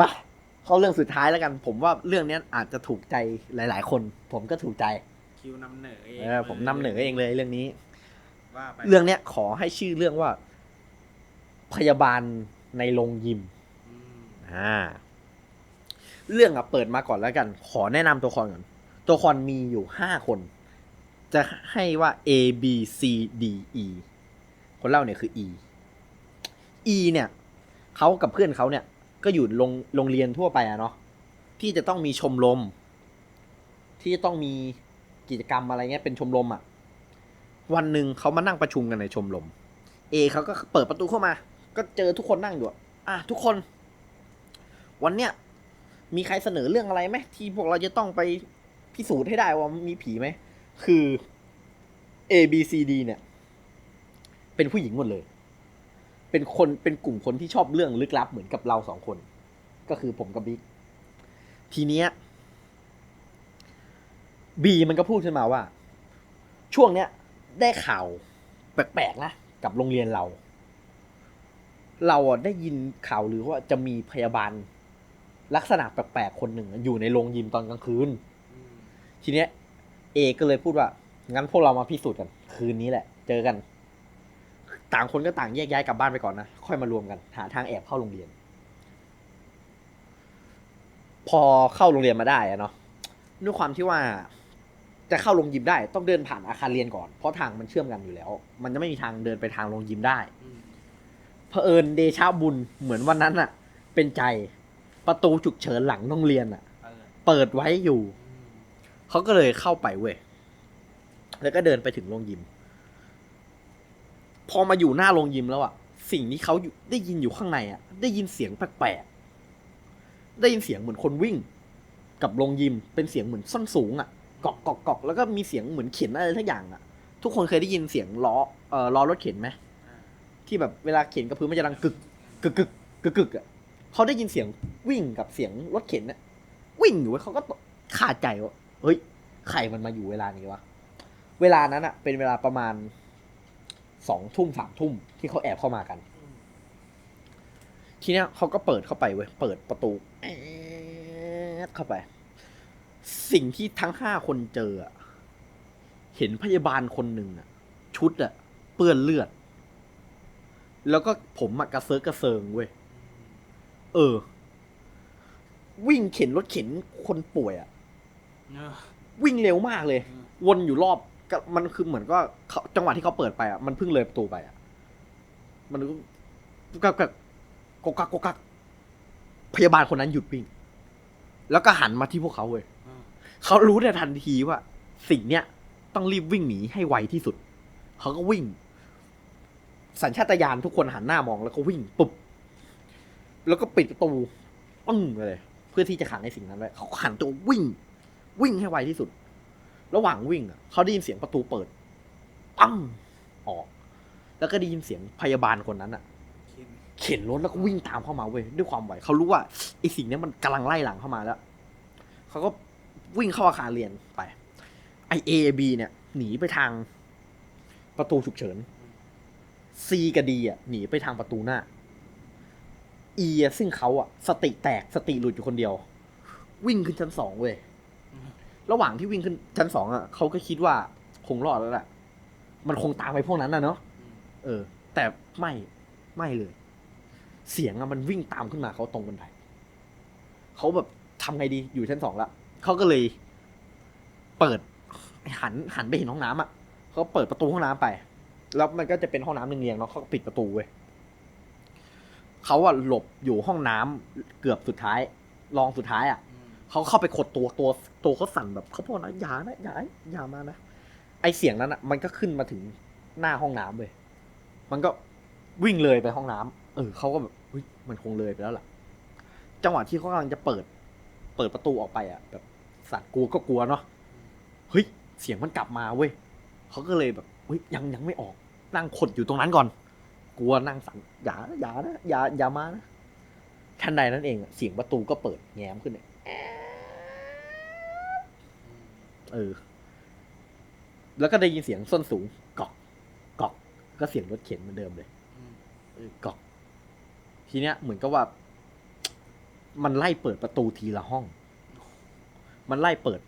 มาเข้าเรื่องสุดท้ายแล้วกัน ผมว่าเรื่องเนี้ยอาจจะถูกใจหลาย ๆ คน ผมก็ถูกใจคิวนำเหนอเองเออผมนำเหนือเองเลยเรื่องนี้ว่าไปเรื่องเนี้ยขอให้ชื่อเรื่องว่า พยาบาลในโรงยิมอืมอ่าเรื่องอะเปิดมาก่อนแล้วกัน ขอแนะนำตัวละครก่อนตัวละครมีอยู่ห้าคน จะให้ว่า A B C D E คนเล่าเนี่ยคือ E E เนี่ยเขากับเพื่อนเขาเนี่ย ก็อยู่โรงโรงเรียนทั่วไปอะเนาะที่จะต้องมีชมรมที่จะต้องมีกิจกรรมอะไรเงี้ยเป็นชมรมอะวันหนึ่งเขามานั่งประชุมกันในชมรมเอเขาก็เปิดประตูเข้ามา ก็เจอทุกคนนั่งอยู่อะอะทุกคน วันเนี้ยมีใครเสนอเรื่องอะไรไหมที่พวกเราจะต้องไปพิสูจน์ให้ได้ว่ามีผีไหม คือ A B C D เนี่ย เป็นผู้หญิงหมดเลย เป็นคนเป็นกลุ่มคนที่ชอบเรื่องลึกลับเหมือนกับเราสองคน ก็คือผมกับบิ๊กทีเนี้ย B มันก็พูดขึ้นมาว่า ช่วงเนี้ยได้ข่าวแปลกๆนะกับโรงเรียนเรา เราอะได้ยินข่าวหรือว่าจะมีพยาบาลลักษณะแปลกๆคนหนึ่งอยู่ในโรงยิมตอนกลางคืนอืมทีเนี้ยเอก็เลยพูดว่า งั้นพวกเรามาพิสูจน์กัน คืนนี้แหละ เจอกัน ต่างคนก็ต่างแยกย้ายกลับบ้านไปก่อนนะ ค่อยมารวมกัน หาทางแอบเข้าโรงเรียน พอเข้าโรงเรียนมาได้อะเนาะด้วยความที่ว่า จะเข้าโรงยิมได้ ต้องเดินผ่านอาคารเรียนก่อน เพราะทางมันเชื่อมกันอยู่แล้ว มันจะไม่มีทางเดินไปทางโรงยิมได้เผอิญเดชาบุญเหมือนวันนั้นอะเป็นใจประตูฉุกเฉินหลังโรงเรียนอะเปิดไว้อยู่เขาก็เลยเข้าไปเว้ยแล้วก็เดินไปถึงโรงยิม พอมาอยู่หน้าโรงยิมแล้วอะสิ่งที่เขาได้ยินอยู่ข้างในอะได้ยินเสียงแปลกๆได้ยินเสียงเหมือนคนวิ่ง กับโรงยิมเป็นเสียงเหมือนส้นสูงอะกอกกอกกอกแล้วก็มีเสียงเหมือนเข็นอะไรทั้งอย่างอะทุกคนเคยได้ยินเสียงล้อเอ่อล้อรถเข็นไหมที่แบบเวลาเข็นกับพื้นมันจะดังกึกกึกกึกกึกกึกอะเขาได้ยินเสียงวิ่งกับเสียงรถเข็นน่ะวิ่งอยู่เว้ยเขาก็ขาดใจว่าเฮ้ยใครมันมาอยู่เวลานี้วะเวลานั้นอะเป็นเวลาประมาณ สองทุ่มสามทุ่มที่เขาแอบเข้ามากันอืมทีเนี้ยเขาก็เปิดเข้าไปเว้ยเปิดประตูแอดเข้าไป สิ่งที่ทั้งห้าคนเจออะเห็นพยาบาลคนหนึ่งอะชุดอะเปื้อนเลือด แล้วก็ผมอะกระเซิร์กกระเซิงเว้ยเออ วิ่งเข็นรถเข็นคนป่วยอะเออวิ่งเร็วมากเลยอืมวนอยู่รอบ ก็มันคือเหมือนก็เขาจังหวะที่เขาเปิดไปอะมันเพิ่งเลยประตูไปอะมันก็กกกกกักกกักพยาบาลคนนั้นหยุดวิ่ง แล้วก็หันมาที่พวกเขาเว้ยเขารู้ในทันทีว่า สิ่งเนี้ยต้องรีบวิ่งหนีให้ไวที่สุด เขาก็วิ่ง สัญชาตญาณทุกคนหันหน้ามองแล้วก็วิ่งปุ๊บ แล้วก็ปิดประตูปึ้งเลย เพื่อที่จะขังไอ้สิ่งนั้นไว้เขาหันตัววิ่ง วิ่งให้ไวที่สุด ระหว่างวิ่งอะเขาได้ยินเสียงประตูเปิดปั้งออก แล้วก็ได้ยินเสียงพยาบาลคนนั้นอะเข็นรถแล้วก็วิ่งตามเข้ามาเว้ยด้วยความไวเขารู้ว่าไอ้สิ่งนี้มันกำลังไล่หลังเข้ามาแล้วเขาก็วิ่งเข้าอาคารเรียนไปไอเอบีเนี่ย หนีไปทางประตูฉุกเฉินซีกับดีอะหนีไปทางประตูหน้าอีอซึ่งเขาอะ สติแตกสติหลุดอยู่คนเดียว วิ่งขึ้นชั้นสองเว้ย ระหว่างที่วิ่งขึ้นชั้นสองอะเขาก็คิดว่าคงรอดแล้วแหละมันคงตามไปพวกนั้นนะเนาะอืมเออ แต่ไม่ไม่เลย เสียงอะมันวิ่งตามขึ้นมาเขาตรงบันไดเขาแบบทำไงดีอยู่ชั้นสองละเขาก็เลย เปิด หันหันไปเห็นห้องน้ำอะเขาเปิดประตูห้องน้ำไป แล้วมันก็จะเป็นห้องน้ำเรียงๆเนาะเขาก็ปิดประตูเว้ยเขาอะหลบอยู่ห้องน้ำเกือบสุดท้าย รองสุดท้ายอะอืม เขาเข้าไปขดตัวตัวตัวเขาสั่นแบบเขาบอกนะอย่านะอย่าอย่ามานะไอเสียงนั้นอะ มันก็ขึ้นมาถึงหน้าห้องน้ำเลยมันก็วิ่งเลยไปห้องน้ำเออเขาก็แบบเฮ้ยมันคงเลยไปแล้วล่ะ จังหวะที่เขากำลังจะเปิด เปิดประตูออกไปอะ แบบสัตว์กลัวก็กลัวเนาะเฮ้ยเสียงมันกลับมาเว้ยเขาก็เลยแบบเฮ้ยยังยังไม่ออก นั่งขดอยู่ตรงนั้นก่อน กลัวนั่งสั่นอย่าอย่านะอย่าอย่ามานะทันใดนั้นเองเสียงประตูก็เปิดแง้มขึ้นเลย เออ แล้วก็ได้ยินเสียงส้นสูงกอกกอกก็เสียงรถเข็นเหมือนเดิมเลยอืมเออกอก ทีเนี้ยเหมือนกับว่า มันไล่เปิดประตูทีละห้อง มันไล่เปิด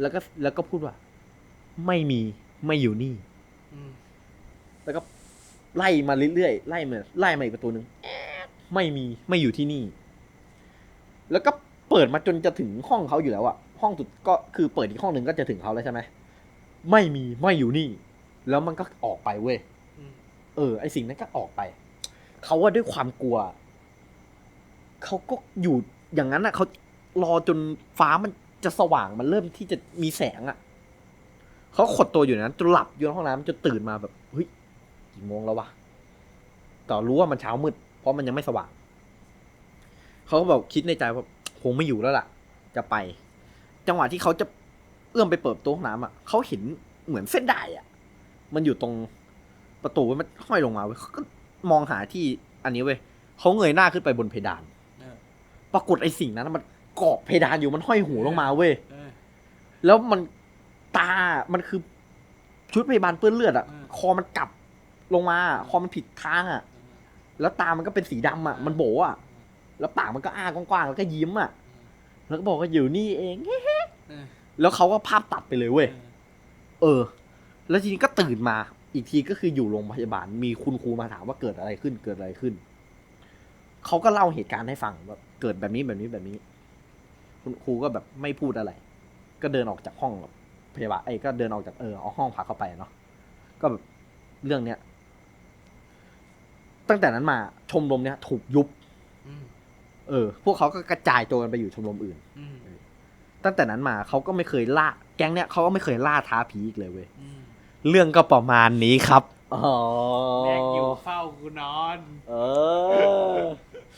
แล้วก็แล้วก็พูดว่า ไม่มีไม่อยู่นี่อืมแล้วก็ไล่มาเรื่อยๆไล่มาไล่มาอีกประตูหนึ่งไม่มีไม่อยู่ที่นี่ แล้วก็ เปิดมาจนจะถึงห้องเขาอยู่แล้วอะห้องสุดก็คือเปิดอีกห้องหนึ่งก็จะถึงเขาแล้วใช่ไหมไม่มีไม่อยู่นี่ แล้วมันก็ออกไปเว้ยอืมเออ ไอสิ่งนั้นก็ออกไปเขาว่าด้วยความกลัวเขาก็อยู่อย่างนั้นอะเขารอจนฟ้ามันจะสว่างมันเริ่มที่จะมีแสงอะเขาขดตัวอยู่ในนั้นจนหลับอยู่ในห้องน้ำจนตื่นมาแบบเฮ้ยกี่โมงแล้ววะแต่รู้ว่ามันเช้ามืดเพราะมันยังไม่สว่างเขาก็แบบคิดในใจว่า คงไม่อยู่แล้วล่ะ จะไป จังหวะที่เขาจะเอื้อมไปเปิดประตู้ห้องน้ำอะเขาเห็นเหมือนเส้นได้อะ มันอยู่ตรงประตูมันห้อยลงมาเว้ยเขาก็มองหาที่อันนี้เว้ยเขาเงยหน้าขึ้นไปบนเพดานเออปรากฏไอ้สิ่งนั้นมันเกาะเพดานอยู่มันห้อยหูลงมาเว้ยเออแล้วมันตา มันคือชุดพยาบาลเปื้อนเลือดอะอืมคอมันกลับลงมา คอมันผิดทางอะแล้วตามันก็เป็นสีดำอะมันโบอะ แล้วปากมันก็อ้ากว้างๆแล้วก็ยิ้มอะแล้วก็บอกว่าอยู่นี่เองเออแล้วเขาก็ภาพตัดไปเลยเว้ยเออเออ แล้วทีนี้ก็ตื่นมา อีกทีก็คืออยู่โรงพยาบาล มีคุณครูมาถามว่าเกิดอะไรขึ้น เกิดอะไรขึ้น เขาก็เล่าเหตุการณ์ให้ฟังว่าเกิดแบบนี้แบบนี้แบบนี้ คุณครูก็แบบไม่พูดอะไร ก็เดินออกจากห้องแบบพยาบาลไอ้ยก็เดินออกจากเออเอาห้องพักเข้าไปเนาะ ก็แบบเรื่องเนี้ย ตั้งแต่นั้นมาชมรมเนี้ยถูกยุบอืม เออ พวกเขาก็กระจายตัวกันไปอยู่ชมรมอื่น อืมตั้งแต่นั้นมาเขาก็ไม่เคยล่า แก๊งเนี้ยเขาก็ไม่เคยล่าท้าผีอีกเลยเว้ย อืมเรื่องก็ประมาณนี้ครับ อ๋อ แม่งอยู่เฝ้ากูนอน เออ